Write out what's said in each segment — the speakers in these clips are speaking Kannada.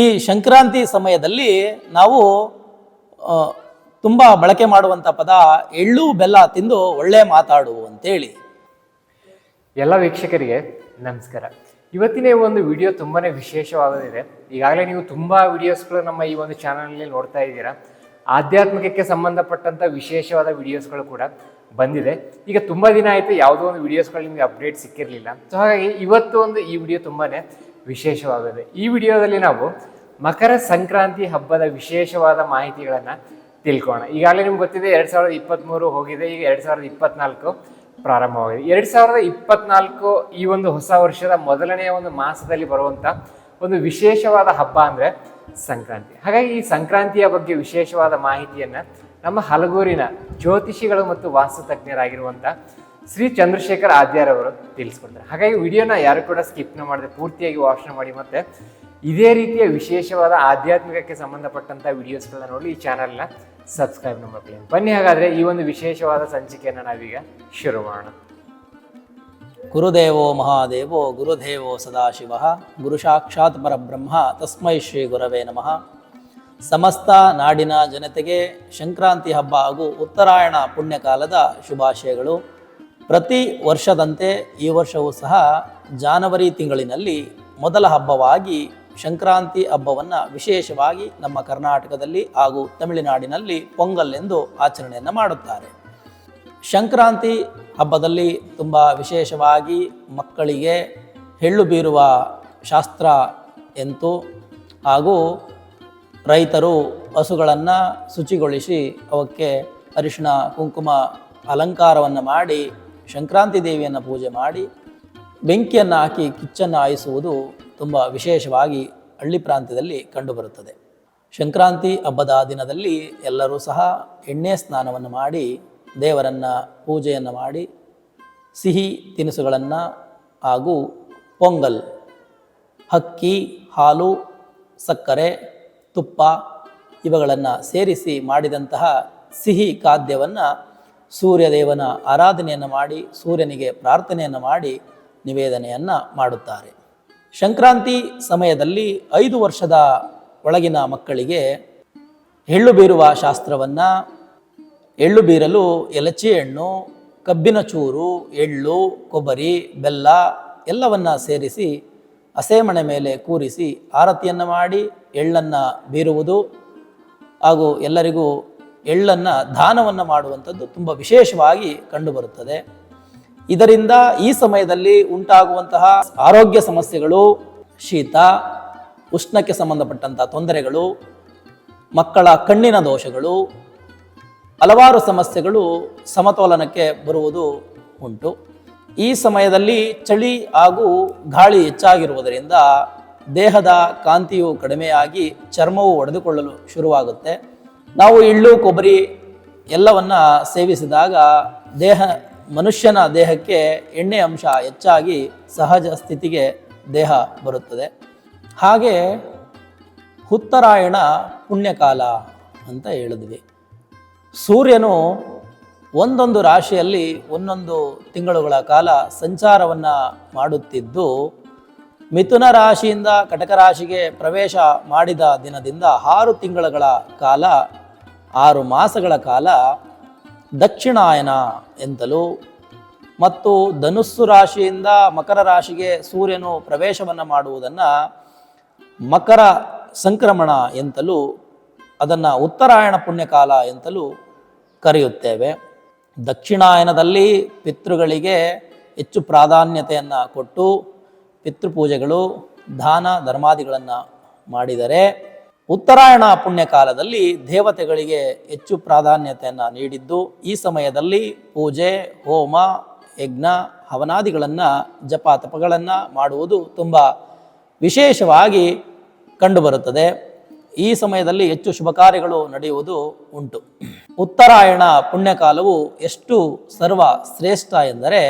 ಈ ಸಂಕ್ರಾಂತಿ ಸಮಯದಲ್ಲಿ ನಾವು ತುಂಬ ಬಳಕೆ ಮಾಡುವಂಥ ಪದ ಎಳ್ಳು ಬೆಲ್ಲ ತಿಂದು ಒಳ್ಳೆ ಮಾತಾಡು ಅಂತೇಳಿ. ಎಲ್ಲ ವೀಕ್ಷಕರಿಗೆ ನಮಸ್ಕಾರ. ಇವತ್ತಿನ ಒಂದು ವಿಡಿಯೋ ತುಂಬಾನೇ ವಿಶೇಷವಾಗದಿದೆ ಈಗಾಗಲೇ ನೀವು ತುಂಬಾ ವಿಡಿಯೋಸ್ಗಳು ನಮ್ಮ ಈ ಒಂದು ಚಾನಲ್ನಲ್ಲಿ ನೋಡ್ತಾ ಇದ್ದೀರಾ. ಆಧ್ಯಾತ್ಮಿಕಕ್ಕೆ ಸಂಬಂಧಪಟ್ಟಂತ ವಿಶೇಷವಾದ ವಿಡಿಯೋಸ್ಗಳು ಕೂಡ ಬಂದಿದೆ. ಈಗ ತುಂಬಾ ದಿನ ಆಯ್ತು, ಯಾವುದೋ ಒಂದು ವಿಡಿಯೋಸ್ಗಳು ನಿಮಗೆ ಅಪ್ಡೇಟ್ ಸಿಕ್ಕಿರಲಿಲ್ಲ. ಸೊ ಹಾಗಾಗಿ ಇವತ್ತು ಒಂದು ಈ ವಿಡಿಯೋ ತುಂಬಾನೇ ವಿಶೇಷವಾಗಿದೆ ಈ ವಿಡಿಯೋದಲ್ಲಿ ನಾವು ಮಕರ ಸಂಕ್ರಾಂತಿ ಹಬ್ಬದ ವಿಶೇಷವಾದ ಮಾಹಿತಿಗಳನ್ನು ತಿಳ್ಕೋಣ. ಈಗಾಗಲೇ ನಿಮ್ಗೆ ಗೊತ್ತಿದೆ, ಎರಡು ಸಾವಿರದ ಇಪ್ಪತ್ತ್ಮೂರು ಹೋಗಿದೆ, ಈಗ ಎರಡು ಸಾವಿರದ ಇಪ್ಪತ್ನಾಲ್ಕು ಪ್ರಾರಂಭವಾಗಿದೆ. ಎರಡು ಸಾವಿರದ ಇಪ್ಪತ್ನಾಲ್ಕು ಈ ಒಂದು ಹೊಸ ವರ್ಷದ ಮೊದಲನೆಯ ಒಂದು ಮಾಸದಲ್ಲಿ ಬರುವಂಥ ಒಂದು ವಿಶೇಷವಾದ ಹಬ್ಬ ಅಂದರೆ ಸಂಕ್ರಾಂತಿ. ಹಾಗಾಗಿ ಈ ಸಂಕ್ರಾಂತಿಯ ಬಗ್ಗೆ ವಿಶೇಷವಾದ ಮಾಹಿತಿಯನ್ನು ನಮ್ಮ ಹಲಗೂರಿನ ಜ್ಯೋತಿಷಿಗಳು ಮತ್ತು ವಾಸ್ತು ತಜ್ಞರಾಗಿರುವಂತ ಶ್ರೀ ಚಂದ್ರಶೇಖರ್ ಆದ್ಯಾರವರು ತಿಳಿಸ್ಕೊಡ್ತಾರೆ. ಹಾಗಾಗಿ ವಿಡಿಯೋನ ಯಾರು ಕೂಡ ಸ್ಕಿಪ್ನ ಮಾಡಿದೆ, ಪೂರ್ತಿಯಾಗಿ ವಾಚನ ಮಾಡಿ ಮತ್ತೆ ಇದೇ ರೀತಿಯ ವಿಶೇಷವಾದ ಆಧ್ಯಾತ್ಮಿಕಕ್ಕೆ ಸಂಬಂಧಪಟ್ಟಂಥ ವಿಡಿಯೋಸ್ಗಳನ್ನ ನೋಡಿ ಈ ಚಾನಲ್ನ ಸಬ್ಸ್ಕ್ರೈಬ್ ಮಾಡ್ಕೊಳ್ಳಿ. ಬನ್ನಿ ಹಾಗಾದ್ರೆ ಈ ಒಂದು ವಿಶೇಷವಾದ ಸಂಚಿಕೆಯನ್ನು ನಾವೀಗ ಶುರು ಮಾಡೋಣ. ಗುರುದೇವೋ ಮಹಾದೇವೋ, ಗುರುದೇವೋ ಸದಾಶಿವ, ಗುರು ಸಾಕ್ಷಾತ್ ಪರಬ್ರಹ್ಮ, ತಸ್ಮೈ ಶ್ರೀ ಗುರವೇ ನಮಃ. ಸಮಸ್ತ ನಾಡಿನ ಜನತೆಗೆ ಸಂಕ್ರಾಂತಿ ಹಬ್ಬ ಹಾಗೂ ಉತ್ತರಾಯಣ ಪುಣ್ಯಕಾಲದ ಶುಭಾಶಯಗಳು. ಪ್ರತಿ ವರ್ಷದಂತೆ ಈ ವರ್ಷವೂ ಸಹ ಜಾನವರಿ ತಿಂಗಳಿನಲ್ಲಿ ಮೊದಲ ಹಬ್ಬವಾಗಿ ಸಂಕ್ರಾಂತಿ ಹಬ್ಬವನ್ನು ವಿಶೇಷವಾಗಿ ನಮ್ಮ ಕರ್ನಾಟಕದಲ್ಲಿ ಹಾಗೂ ತಮಿಳುನಾಡಿನಲ್ಲಿ ಪೊಂಗಲ್ ಎಂದು ಆಚರಣೆಯನ್ನು ಮಾಡುತ್ತಾರೆ. ಸಂಕ್ರಾಂತಿ ಹಬ್ಬದಲ್ಲಿ ತುಂಬ ವಿಶೇಷವಾಗಿ ಮಕ್ಕಳಿಗೆ ಹೆಳ್ಳು ಬೀರುವ ಶಾಸ್ತ್ರ ಎಂತು ಹಾಗೂ ರೈತರು ಹಸುಗಳನ್ನು ಶುಚಿಗೊಳಿಸಿ ಅವಕ್ಕೆ ಅರಿಶಿಣ, ಕುಂಕುಮ ಅಲಂಕಾರವನ್ನು ಮಾಡಿ ಸಂಕ್ರಾಂತಿ ದೇವಿಯನ್ನು ಪೂಜೆ ಮಾಡಿ ಬೆಂಕಿಯನ್ನು ಹಾಕಿ, ಕಿಚ್ಚನ್ನು ಆಯಿಸುವುದು ತುಂಬ ವಿಶೇಷವಾಗಿ ಹಳ್ಳಿ ಪ್ರಾಂತ್ಯದಲ್ಲಿ ಕಂಡುಬರುತ್ತದೆ. ಸಂಕ್ರಾಂತಿ ಹಬ್ಬದ ದಿನದಲ್ಲಿ ಎಲ್ಲರೂ ಸಹ ಎಣ್ಣೆ ಸ್ನಾನವನ್ನು ಮಾಡಿ, ದೇವರನ್ನು ಪೂಜೆಯನ್ನು ಮಾಡಿ, ಸಿಹಿ ತಿನಿಸುಗಳನ್ನು ಹಾಗೂ ಪೊಂಗಲ್, ಅಕ್ಕಿ, ಹಾಲು, ಸಕ್ಕರೆ, ತುಪ್ಪ ಇವುಗಳನ್ನು ಸೇರಿಸಿ ಮಾಡಿದಂತಹ ಸಿಹಿ ಖಾದ್ಯವನ್ನು ಸೂರ್ಯದೇವನ ಆರಾಧನೆಯನ್ನು ಮಾಡಿ, ಸೂರ್ಯನಿಗೆ ಪ್ರಾರ್ಥನೆಯನ್ನು ಮಾಡಿ ನಿವೇದನೆಯನ್ನು ಮಾಡುತ್ತಾರೆ. ಸಂಕ್ರಾಂತಿ ಸಮಯದಲ್ಲಿ ಐದು ವರ್ಷದ ಒಳಗಿನ ಮಕ್ಕಳಿಗೆ ಎಳ್ಳು ಬೀರುವ ಶಾಸ್ತ್ರವನ್ನು, ಎಳ್ಳು ಬೀರಲು ಎಲಚಿ ಹಣ್ಣು, ಕಬ್ಬಿನ ಚೂರು, ಎಳ್ಳು, ಕೊಬ್ಬರಿ, ಬೆಲ್ಲ ಎಲ್ಲವನ್ನ ಸೇರಿಸಿ ಹಸೆಮಣೆ ಮೇಲೆ ಕೂರಿಸಿ ಆರತಿಯನ್ನು ಮಾಡಿ ಎಳ್ಳನ್ನು ಬೀರುವುದು ಹಾಗೂ ಎಲ್ಲರಿಗೂ ಎಳ್ಳನ್ನು ದಾನವನ್ನು ಮಾಡುವಂಥದ್ದು ತುಂಬ ವಿಶೇಷವಾಗಿ ಕಂಡುಬರುತ್ತದೆ. ಇದರಿಂದ ಈ ಸಮಯದಲ್ಲಿ ಉಂಟಾಗುವಂತಹ ಆರೋಗ್ಯ ಸಮಸ್ಯೆಗಳು, ಶೀತ, ಉಷ್ಣಕ್ಕೆ ಸಂಬಂಧಪಟ್ಟಂಥ ತೊಂದರೆಗಳು, ಮಕ್ಕಳ ಕಣ್ಣಿನ ದೋಷಗಳು, ಹಲವಾರು ಸಮಸ್ಯೆಗಳು ಸಮತೋಲನಕ್ಕೆ ಬರುವುದು ಉಂಟು. ಈ ಸಮಯದಲ್ಲಿ ಚಳಿ ಹಾಗೂ ಗಾಳಿ ಹೆಚ್ಚಾಗಿರುವುದರಿಂದ ದೇಹದ ಕಾಂತಿಯು ಕಡಿಮೆಯಾಗಿ ಚರ್ಮವು ಒಡೆದುಕೊಳ್ಳಲು ಶುರುವಾಗುತ್ತೆ. ನಾವು ಎಳ್ಳು ಕೊಬ್ಬರಿ ಎಲ್ಲವನ್ನ ಸೇವಿಸಿದಾಗ ದೇಹ, ಮನುಷ್ಯನ ದೇಹಕ್ಕೆ ಎಣ್ಣೆ ಅಂಶ ಹೆಚ್ಚಾಗಿ ಸಹಜ ಸ್ಥಿತಿಗೆ ದೇಹ ಬರುತ್ತದೆ. ಹಾಗೆ ಉತ್ತರಾಯಣ ಪುಣ್ಯಕಾಲ ಅಂತ ಹೇಳಿದ್ವಿ. ಸೂರ್ಯನು ಒಂದೊಂದು ರಾಶಿಯಲ್ಲಿ ಒಂದೊಂದು ತಿಂಗಳುಗಳ ಕಾಲ ಸಂಚಾರವನ್ನು ಮಾಡುತ್ತಿದ್ದು ಮಿಥುನ ರಾಶಿಯಿಂದ ಕಟಕ ರಾಶಿಗೆ ಪ್ರವೇಶ ಮಾಡಿದ ದಿನದಿಂದ ಆರು ತಿಂಗಳುಗಳ ಕಾಲ, ಆರು ಮಾಸಗಳ ಕಾಲ ದಕ್ಷಿಣಾಯನ ಎಂತಲೂ ಮತ್ತು ಧನುಸ್ಸು ರಾಶಿಯಿಂದ ಮಕರ ರಾಶಿಗೆ ಸೂರ್ಯನು ಪ್ರವೇಶವನ್ನು ಮಾಡುವುದನ್ನು ಮಕರ ಸಂಕ್ರಮಣ ಎಂತಲೂ ಅದನ್ನು ಉತ್ತರಾಯಣ ಪುಣ್ಯಕಾಲ ಎಂತಲೂ ಕರೆಯುತ್ತೇವೆ. ದಕ್ಷಿಣಾಯನದಲ್ಲಿ ಪಿತೃಗಳಿಗೆ ಹೆಚ್ಚು ಪ್ರಾಧಾನ್ಯತೆಯನ್ನು ಕೊಟ್ಟು ಪಿತೃಪೂಜೆಗಳು ದಾನ ಧರ್ಮಾದಿಗಳನ್ನು ಮಾಡಿದರೆ ಉತ್ತರಾಯಣ ಪುಣ್ಯಕಾಲದಲ್ಲಿ ದೇವತೆಗಳಿಗೆ ಹೆಚ್ಚು ಪ್ರಾಧಾನ್ಯತೆಯನ್ನು ನೀಡಿದ್ದು ಈ ಸಮಯದಲ್ಲಿ ಪೂಜೆ, ಹೋಮ, ಯಜ್ಞ, ಹವನಾದಿಗಳನ್ನು ಜಪ ತಪಗಳನ್ನು ಮಾಡುವುದು ತುಂಬ ವಿಶೇಷವಾಗಿ ಕಂಡುಬರುತ್ತದೆ. ಈ ಸಮಯದಲ್ಲಿ ಹೆಚ್ಚು ಶುಭ ಕಾರ್ಯಗಳು ನಡೆಯುವುದು ಉಂಟು. ಉತ್ತರಾಯಣ ಪುಣ್ಯಕಾಲವು ಎಷ್ಟು ಸರ್ವ ಶ್ರೇಷ್ಠ ಎಂದರೆ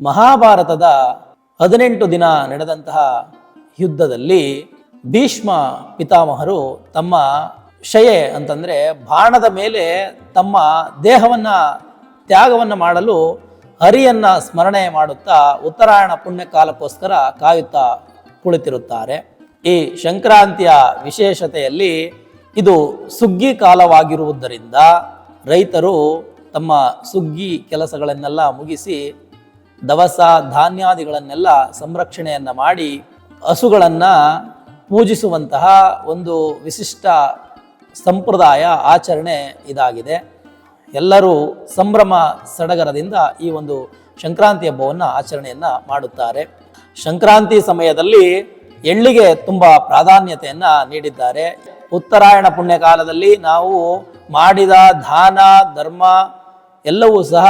ಮಹಾಭಾರತದ ಹದಿನೆಂಟು ದಿನ ನಡೆದಂತಹ ಯುದ್ಧದಲ್ಲಿ ಭೀಷ್ಮ ಪಿತಾಮಹರು ತಮ್ಮ ಶಯೆ ಅಂತಂದರೆ ಬಾಣದ ಮೇಲೆ ತಮ್ಮ ದೇಹವನ್ನು, ತ್ಯಾಗವನ್ನು ಮಾಡಲು ಹರಿಯನ್ನು ಸ್ಮರಣೆ ಮಾಡುತ್ತಾ ಉತ್ತರಾಯಣ ಪುಣ್ಯಕಾಲಕ್ಕೋಸ್ಕರ ಕಾಯುತ್ತಾ ಕುಳಿತಿರುತ್ತಾರೆ. ಈ ಸಂಕ್ರಾಂತಿಯ ವಿಶೇಷತೆಯಲ್ಲಿ ಇದು ಸುಗ್ಗಿ ಕಾಲವಾಗಿರುವುದರಿಂದ ರೈತರು ತಮ್ಮ ಸುಗ್ಗಿ ಕೆಲಸಗಳನ್ನೆಲ್ಲ ಮುಗಿಸಿ ದವಸ ಧಾನ್ಯಾದಿಗಳನ್ನೆಲ್ಲ ಸಂರಕ್ಷಣೆಯನ್ನು ಮಾಡಿ ಹಸುಗಳನ್ನು ಪೂಜಿಸುವಂತಹ ಒಂದು ವಿಶಿಷ್ಟ ಸಂಪ್ರದಾಯ, ಆಚರಣೆ ಇದಾಗಿದೆ. ಎಲ್ಲರೂ ಸಂಭ್ರಮ ಸಡಗರದಿಂದ ಈ ಒಂದು ಸಂಕ್ರಾಂತಿ ಹಬ್ಬವನ್ನು ಆಚರಣೆಯನ್ನು ಮಾಡುತ್ತಾರೆ. ಸಂಕ್ರಾಂತಿ ಸಮಯದಲ್ಲಿ ಎಳ್ಳಿಗೆ ತುಂಬ ಪ್ರಾಧಾನ್ಯತೆಯನ್ನು ನೀಡಿದ್ದಾರೆ. ಉತ್ತರಾಯಣ ಪುಣ್ಯಕಾಲದಲ್ಲಿ ನಾವು ಮಾಡಿದ ದಾನ, ಧರ್ಮ ಎಲ್ಲವೂ ಸಹ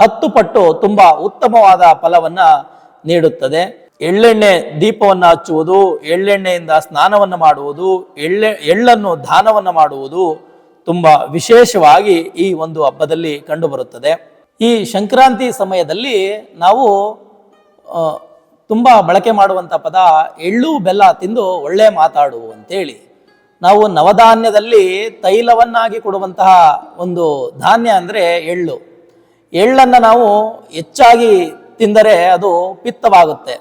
ಹತ್ತು ಪಟ್ಟು ತುಂಬ ಉತ್ತಮವಾದ ಫಲವನ್ನು ನೀಡುತ್ತದೆ. ಎಳ್ಳೆಣ್ಣೆ ದೀಪವನ್ನು ಹಚ್ಚುವುದು, ಎಳ್ಳೆಣ್ಣೆಯಿಂದ ಸ್ನಾನವನ್ನು ಮಾಡುವುದು, ಎಳ್ಳೆ, ಎಳ್ಳನ್ನು ದಾನವನ್ನು ಮಾಡುವುದು ತುಂಬ ವಿಶೇಷವಾಗಿ ಈ ಒಂದು ಹಬ್ಬದಲ್ಲಿ ಕಂಡುಬರುತ್ತದೆ. ಈ ಸಂಕ್ರಾಂತಿ ಸಮಯದಲ್ಲಿ ನಾವು ತುಂಬ ಬಳಕೆ ಮಾಡುವಂಥ ಪದ ಎಳ್ಳು ಬೆಲ್ಲ ತಿಂದು ಒಳ್ಳೆ ಮಾತಾಡು ಅಂತೇಳಿ. ನಾವು ನವಧಾನ್ಯದಲ್ಲಿ ತೈಲವನ್ನಾಗಿ ಕೊಡುವಂತಹ ಒಂದು ಧಾನ್ಯ ಅಂದರೆ ಎಳ್ಳು. ಎಳ್ಳನ್ನು ನಾವು ಹೆಚ್ಚಾಗಿ ತಿಂದರೆ ಅದು ಪಿತ್ತವಾಗುತ್ತೆ.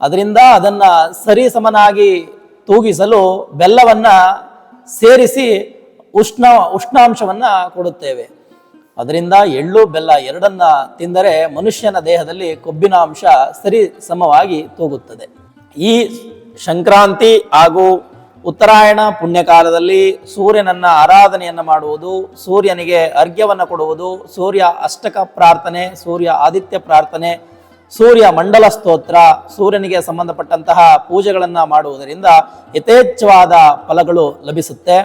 ಅದರಿಂದ ಅದನ್ನು ಸರಿ ಸಮನಾಗಿ ತೂಗಿಸಲು ಬೆಲ್ಲವನ್ನು ಸೇರಿಸಿ ಉಷ್ಣ, ಉಷ್ಣಾಂಶವನ್ನು ಕೊಡುತ್ತೇವೆ. ಅದರಿಂದ ಎಳ್ಳು, ಬೆಲ್ಲ ಎರಡನ್ನ ತಿಂದರೆ ಮನುಷ್ಯನ ದೇಹದಲ್ಲಿ ಕೊಬ್ಬಿನ ಅಂಶ ಸರಿ ಸಮವಾಗಿ ತೂಗುತ್ತದೆ. ಈ ಸಂಕ್ರಾಂತಿ ಹಾಗೂ ಉತ್ತರಾಯಣ ಪುಣ್ಯಕಾಲದಲ್ಲಿ ಸೂರ್ಯನನ್ನ ಆರಾಧನೆಯನ್ನು ಮಾಡುವುದು, ಸೂರ್ಯನಿಗೆ ಅರ್ಘ್ಯವನ್ನು ಕೊಡುವುದು, ಸೂರ್ಯ ಅಷ್ಟಕ ಪ್ರಾರ್ಥನೆ, ಸೂರ್ಯ ಆದಿತ್ಯ ಪ್ರಾರ್ಥನೆ, ಸೂರ್ಯ ಮಂಡಲ ಸ್ತೋತ್ರ, ಸೂರ್ಯನಿಗೆ ಸಂಬಂಧಪಟ್ಟಂತಹ ಪೂಜೆಗಳನ್ನು ಮಾಡುವುದರಿಂದ ಯಥೇಚ್ಛವಾದ ಫಲಗಳು ಲಭಿಸುತ್ತೆ.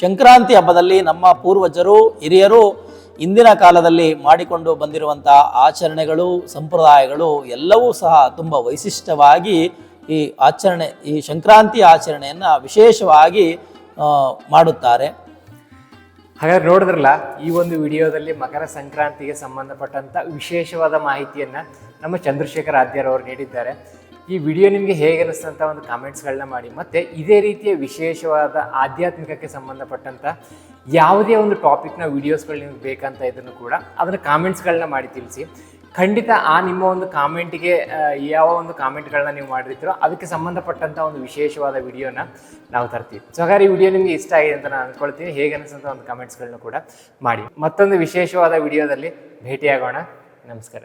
ಸಂಕ್ರಾಂತಿ ಹಬ್ಬದಲ್ಲಿ ನಮ್ಮ ಪೂರ್ವಜರು, ಹಿರಿಯರು ಇಂದಿನ ಕಾಲದಲ್ಲಿ ಮಾಡಿಕೊಂಡು ಬಂದಿರುವಂತಹ ಆಚರಣೆಗಳು, ಸಂಪ್ರದಾಯಗಳು ಎಲ್ಲವೂ ಸಹ ತುಂಬ ವೈಶಿಷ್ಟ್ಯವಾಗಿ ಈ ಆಚರಣೆ, ಈ ಸಂಕ್ರಾಂತಿ ಆಚರಣೆಯನ್ನು ವಿಶೇಷವಾಗಿ ಮಾಡುತ್ತಾರೆ. ಹಾಗಾದ್ರೆ ನೋಡಿದ್ರಲ್ಲ, ಈ ಒಂದು ವಿಡಿಯೋದಲ್ಲಿ ಮಕರ ಸಂಕ್ರಾಂತಿಗೆ ಸಂಬಂಧಪಟ್ಟಂತ ವಿಶೇಷವಾದ ಮಾಹಿತಿಯನ್ನು ನಮ್ಮ ಚಂದ್ರಶೇಖರ್ ಆದ್ಯರ್ ಅವರು ನೀಡಿದ್ದಾರೆ. ಈ ವಿಡಿಯೋ ನಿಮಗೆ ಹೇಗೆ ಅನಿಸ್ತಂತ ಒಂದು ಕಾಮೆಂಟ್ಸ್ಗಳನ್ನ ಮಾಡಿ. ಮತ್ತೆ ಇದೇ ರೀತಿಯ ವಿಶೇಷವಾದ ಆಧ್ಯಾತ್ಮಿಕಕ್ಕೆ ಸಂಬಂಧಪಟ್ಟಂತ ಯಾವುದೇ ಒಂದು ಟಾಪಿಕ್ನ, ವಿಡಿಯೋಸ್ಗಳು ನಿಮ್ಗೆ ಬೇಕಂತ ಇದನ್ನು ಕೂಡ ಅದನ್ನ ಕಾಮೆಂಟ್ಸ್ಗಳನ್ನ ಮಾಡಿ ತಿಳಿಸಿ. ಖಂಡಿತ ಆ ನಿಮ್ಮ ಒಂದು ಕಾಮೆಂಟಿಗೆ ಯಾವ ಒಂದು ಕಾಮೆಂಟ್ಗಳನ್ನ ನೀವು ಮಾಡಿರ್ತೀರೋ ಅದಕ್ಕೆ ಸಂಬಂಧಪಟ್ಟಂಥ ಒಂದು ವಿಶೇಷವಾದ ವಿಡಿಯೋನ ನಾವು ತರ್ತೀವಿ. ಸೊ ಹಾಗಾದ್ರೆ ಈ ವಿಡಿಯೋ ನಿಮಗೆ ಇಷ್ಟ ಆಗಿದೆ ಅಂತ ನಾನು ಅನ್ಕೊಳ್ತೀನಿ. ಹೇಗೆ ಅನಿಸ್ತಂತ ಒಂದು ಕಾಮೆಂಟ್ಸ್ಗಳನ್ನ ಕೂಡ ಮಾಡಿ. ಮತ್ತೊಂದು ವಿಶೇಷವಾದ ವಿಡಿಯೋದಲ್ಲಿ ಭೇಟಿಯಾಗೋಣ. ನಮಸ್ಕಾರ.